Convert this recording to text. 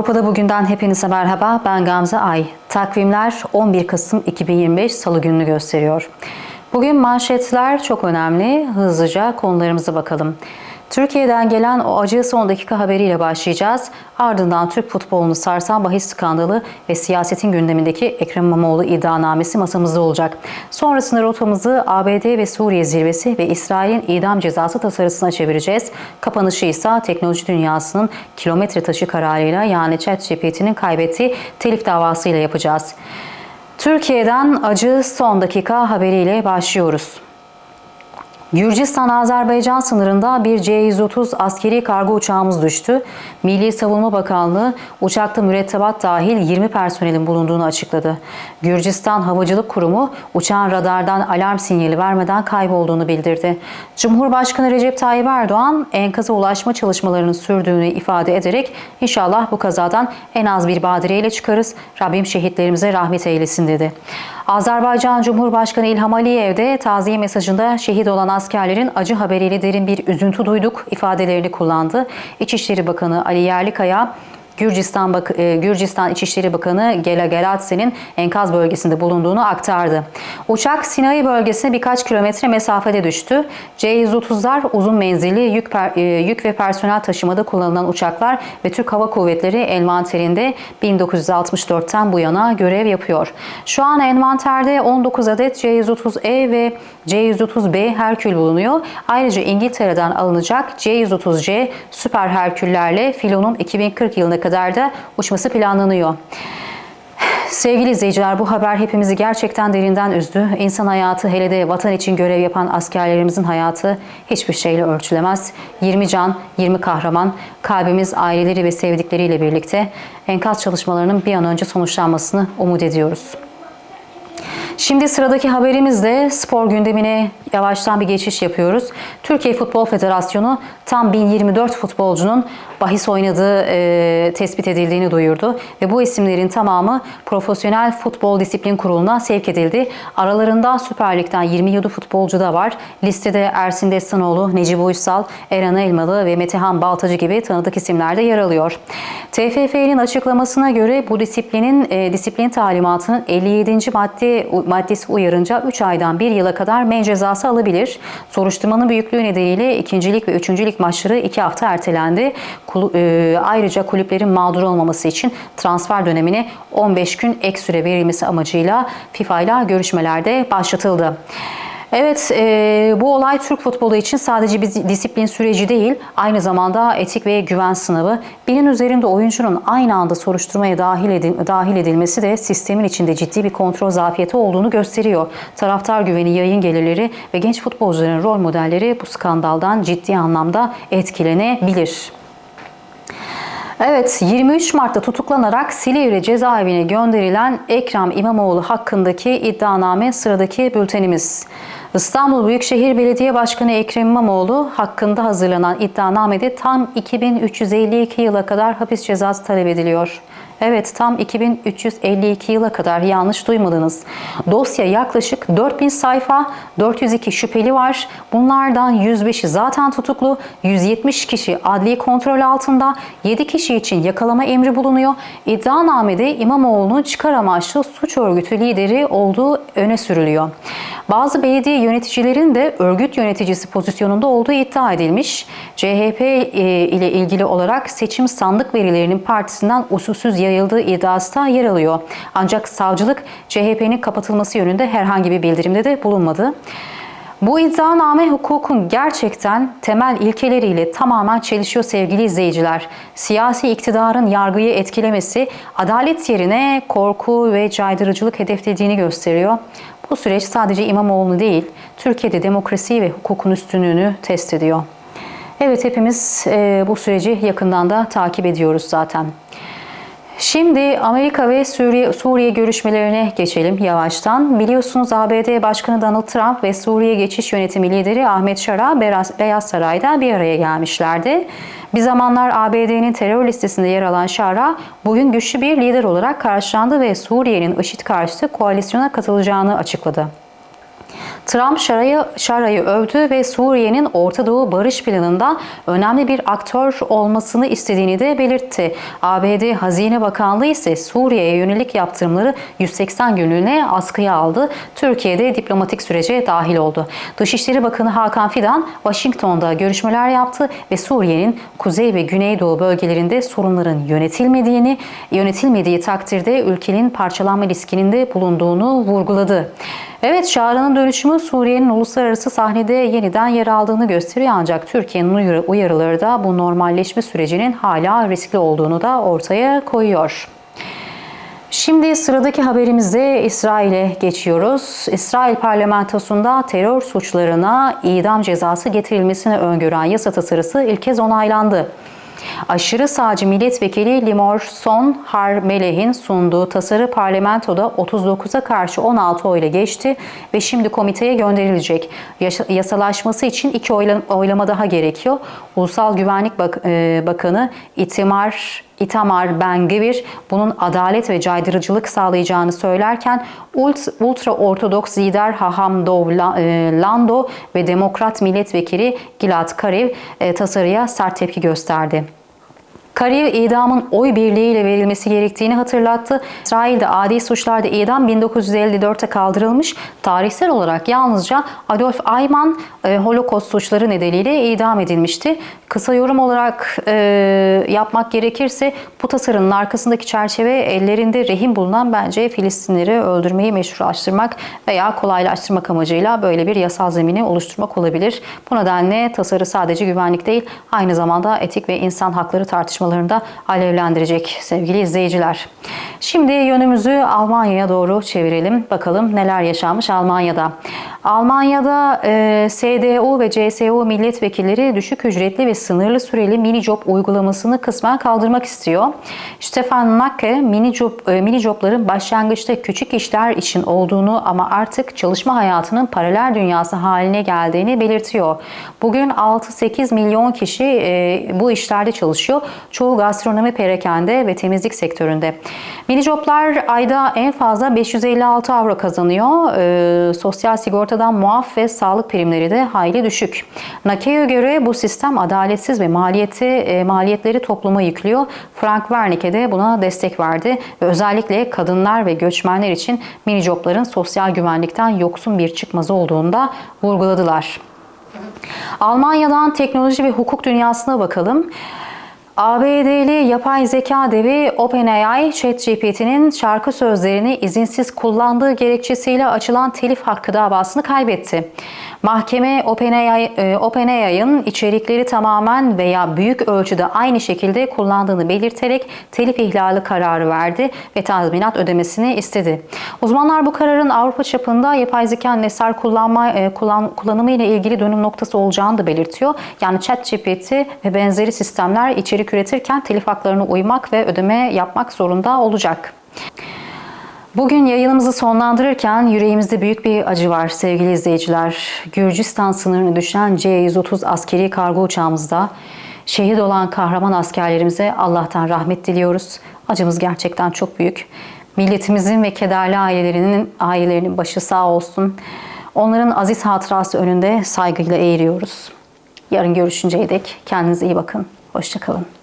Avrupa'da bugünden hepinize merhaba. Ben Gamze Ay. Takvimler 11 Kasım 2025 Salı gününü gösteriyor. Bugün manşetler çok önemli. Hızlıca konularımıza bakalım. Türkiye'den gelen o acı son dakika haberiyle başlayacağız. Ardından Türk futbolunu sarsan bahis skandalı ve siyasetin gündemindeki Ekrem İmamoğlu iddianamesi masamızda olacak. Sonrasında rotamızı ABD ve Suriye zirvesi ve İsrail'in idam cezası tasarısına çevireceğiz. Kapanışı ise teknoloji dünyasının kilometre taşı kararıyla yani ChatGPT'nin kaybettiği telif davasıyla yapacağız. Türkiye'den acı son dakika haberiyle başlıyoruz. Gürcistan-Azerbaycan sınırında bir C-130 askeri kargo uçağımız düştü. Milli Savunma Bakanlığı uçakta mürettebat dahil 20 personelin bulunduğunu açıkladı. Gürcistan Havacılık Kurumu uçağın radardan alarm sinyali vermeden kaybolduğunu bildirdi. Cumhurbaşkanı Recep Tayyip Erdoğan enkaza ulaşma çalışmalarının sürdüğünü ifade ederek inşallah bu kazadan en az bir badireyle çıkarız. Rabbim şehitlerimize rahmet eylesin dedi. Azerbaycan Cumhurbaşkanı İlham Aliyev de taziye mesajında şehit olan askerlerin acı haberiyle derin bir üzüntü duyduk ifadelerini kullandı. İçişleri Bakanı Ali Yerlikaya Gürcistan, Bak e, Gürcistan İçişleri Bakanı Gela Gelatse'nin enkaz bölgesinde bulunduğunu aktardı. Uçak Sinai bölgesine birkaç kilometre mesafede düştü. C-130'lar uzun menzilli yük, e, yük ve personel taşımada kullanılan uçaklar ve Türk Hava Kuvvetleri envanterinde 1964'ten bu yana görev yapıyor. Şu an envanterde 19 adet C-130E ve C-130B Herkül bulunuyor. Ayrıca İngiltere'den alınacak C-130C Süper Herküllerle filonun 2040 yılına kadar da uçması planlanıyor. Sevgili izleyiciler bu haber hepimizi gerçekten derinden üzdü. İnsan hayatı hele de vatan için görev yapan askerlerimizin hayatı hiçbir şeyle ölçülemez. 20 can, 20 kahraman, kalbimiz aileleri ve sevdikleriyle birlikte enkaz çalışmalarının bir an önce sonuçlanmasını umut ediyoruz. Şimdi sıradaki haberimizde spor gündemine yavaştan bir geçiş yapıyoruz. Türkiye Futbol Federasyonu tam 1024 futbolcunun bahis oynadığı e, tespit edildiğini duyurdu ve bu isimlerin tamamı Profesyonel Futbol Disiplin Kurulu'na sevk edildi. Aralarında Süper Lig'den 27 futbolcu da var. Listede Ersin Destanoğlu, Necip Uysal, Eren Elmalı ve Metehan Baltacı gibi tanıdık isimler de yer alıyor. TFF'nin açıklamasına göre bu disiplinin e, disiplin talimatının 57. madde maddesi uyarınca 3 aydan 1 yıla kadar men cezası alabilir. Soruşturmanın büyüklüğü nedeniyle ikincilik ve üçüncülük maçları 2 hafta ertelendi. E, ayrıca kulüplerin mağdur olmaması için transfer dönemine 15 gün ek süre verilmesi amacıyla FIFA ile görüşmelerde başlatıldı. Evet, e, bu olay Türk futbolu için sadece bir disiplin süreci değil, aynı zamanda etik ve güven sınavı. Binin üzerinde oyuncunun aynı anda soruşturmaya dahil, edil, dahil edilmesi de sistemin içinde ciddi bir kontrol zafiyeti olduğunu gösteriyor. Taraftar güveni, yayın gelirleri ve genç futbolcuların rol modelleri bu skandaldan ciddi anlamda etkilenebilir. Evet, 23 Mart'ta tutuklanarak Silivri cezaevine gönderilen Ekrem İmamoğlu hakkındaki iddianame sıradaki bültenimiz. İstanbul Büyükşehir Belediye Başkanı Ekrem İmamoğlu hakkında hazırlanan iddianamede tam 2352 yıla kadar hapis cezası talep ediliyor. Evet tam 2352 yıla kadar yanlış duymadınız. Dosya yaklaşık 4000 sayfa, 402 şüpheli var. Bunlardan 105'i zaten tutuklu, 170 kişi adli kontrol altında, 7 kişi için yakalama emri bulunuyor. İddianamede İmamoğlu'nun çıkar amaçlı suç örgütü lideri olduğu öne sürülüyor. Bazı belediye yöneticilerin de örgüt yöneticisi pozisyonunda olduğu iddia edilmiş. CHP e, ile ilgili olarak seçim sandık verilerinin partisinden usulsüz yayıldığı iddiası da yer alıyor. Ancak savcılık CHP'nin kapatılması yönünde herhangi bir bildirimde de bulunmadı. Bu iddianame hukukun gerçekten temel ilkeleriyle tamamen çelişiyor sevgili izleyiciler. Siyasi iktidarın yargıyı etkilemesi adalet yerine korku ve caydırıcılık hedeflediğini gösteriyor. Bu süreç sadece İmamoğlu değil, Türkiye'de demokrasi ve hukukun üstünlüğünü test ediyor. Evet hepimiz e, bu süreci yakından da takip ediyoruz zaten. Şimdi Amerika ve Suriye, Suriye görüşmelerine geçelim yavaştan. Biliyorsunuz ABD Başkanı Donald Trump ve Suriye Geçiş Yönetimi lideri Ahmet Şara Beyaz Saray'da bir araya gelmişlerdi. Bir zamanlar ABD'nin terör listesinde yer alan Şara bugün güçlü bir lider olarak karşılandı ve Suriye'nin IŞİD karşıtı koalisyona katılacağını açıkladı. Trump Şara'yı Şara'yı övdü ve Suriye'nin Orta Doğu barış planında önemli bir aktör olmasını istediğini de belirtti. ABD Hazine Bakanlığı ise Suriye'ye yönelik yaptırımları 180 günlüğüne askıya aldı. Türkiye'de diplomatik sürece dahil oldu. Dışişleri Bakanı Hakan Fidan Washington'da görüşmeler yaptı ve Suriye'nin kuzey ve güneydoğu bölgelerinde sorunların yönetilmediğini, yönetilmediği takdirde ülkenin parçalanma riskinin de bulunduğunu vurguladı. Evet, Şara'nın dönüşümü Suriye'nin uluslararası sahnede yeniden yer aldığını gösteriyor ancak Türkiye'nin uyarı- uyarıları da bu normalleşme sürecinin hala riskli olduğunu da ortaya koyuyor. Şimdi sıradaki haberimizde İsrail'e geçiyoruz. İsrail parlamentosunda terör suçlarına idam cezası getirilmesini öngören yasa tasarısı ilk kez onaylandı. Aşırı sağcı milletvekili Limor Son Harmeleh'in sunduğu tasarı parlamentoda 39'a karşı 16 oyla geçti ve şimdi komiteye gönderilecek. Yasalaşması için iki oyla- oylama daha gerekiyor. Ulusal Güvenlik e, Bakanı İtimar İtamar Ben-Gvir bunun adalet ve caydırıcılık sağlayacağını söylerken ult- ultra ortodoks lider Haham Dov e, Lando ve demokrat milletvekili Gilad Kariv e, tasarıya sert tepki gösterdi. Kariv idamın oy birliğiyle verilmesi gerektiğini hatırlattı. İsrail'de adi suçlarda idam 1954'te kaldırılmış. Tarihsel olarak yalnızca Adolf Eichmann e, Holocaust suçları nedeniyle idam edilmişti. Kısa yorum olarak e, yapmak gerekirse bu tasarının arkasındaki çerçeve ellerinde rehin bulunan bence Filistinleri öldürmeyi meşrulaştırmak veya kolaylaştırmak amacıyla böyle bir yasal zemini oluşturmak olabilir. Bu nedenle tasarı sadece güvenlik değil aynı zamanda etik ve insan hakları tartışmalarını da alevlendirecek sevgili izleyiciler. Şimdi yönümüzü Almanya'ya doğru çevirelim. Bakalım neler yaşanmış Almanya'da. Almanya'da e, SDU ve CSU milletvekilleri düşük ücretli ve sınırlı süreli mini job uygulamasını kısmen kaldırmak istiyor. Stefan Nacke mini, job, e, mini jobların başlangıçta küçük işler için olduğunu ama artık çalışma hayatının paralel dünyası haline geldiğini belirtiyor. Bugün 6-8 milyon kişi e, bu işlerde çalışıyor. Çoğu gastronomi, perakende ve temizlik sektöründe. Mini joblar ayda en fazla 556 avro kazanıyor. E, sosyal sigortadan muaf ve sağlık primleri de hayli düşük. Nake'ye göre bu sistem adaletsiz ve maliyeti e, maliyetleri topluma yüklüyor. Frank Wernicke de buna destek verdi ve özellikle kadınlar ve göçmenler için mini jobların sosyal güvenlikten yoksun bir çıkmazı olduğunu da vurguladılar. Almanya'dan teknoloji ve hukuk dünyasına bakalım. ABD'li yapay zeka devi OpenAI, ChatGPT'nin şarkı sözlerini izinsiz kullandığı gerekçesiyle açılan telif hakkı davasını kaybetti. Mahkeme e, OpenAI'ın içerikleri tamamen veya büyük ölçüde aynı şekilde kullandığını belirterek telif ihlali kararı verdi ve tazminat ödemesini istedi. Uzmanlar bu kararın Avrupa çapında yapay zeka eser kullanma e, kullan, kullanımı ile ilgili dönüm noktası olacağını da belirtiyor. Yani ChatGPT ve benzeri sistemler içerik üretirken telif haklarına uymak ve ödeme yapmak zorunda olacak. Bugün yayınımızı sonlandırırken yüreğimizde büyük bir acı var sevgili izleyiciler. Gürcistan sınırını düşen C-130 askeri kargo uçağımızda şehit olan kahraman askerlerimize Allah'tan rahmet diliyoruz. Acımız gerçekten çok büyük. Milletimizin ve kederli ailelerinin ailelerinin başı sağ olsun. Onların aziz hatırası önünde saygıyla eğiliyoruz. Yarın görüşünceye dek kendinize iyi bakın. Hoşçakalın.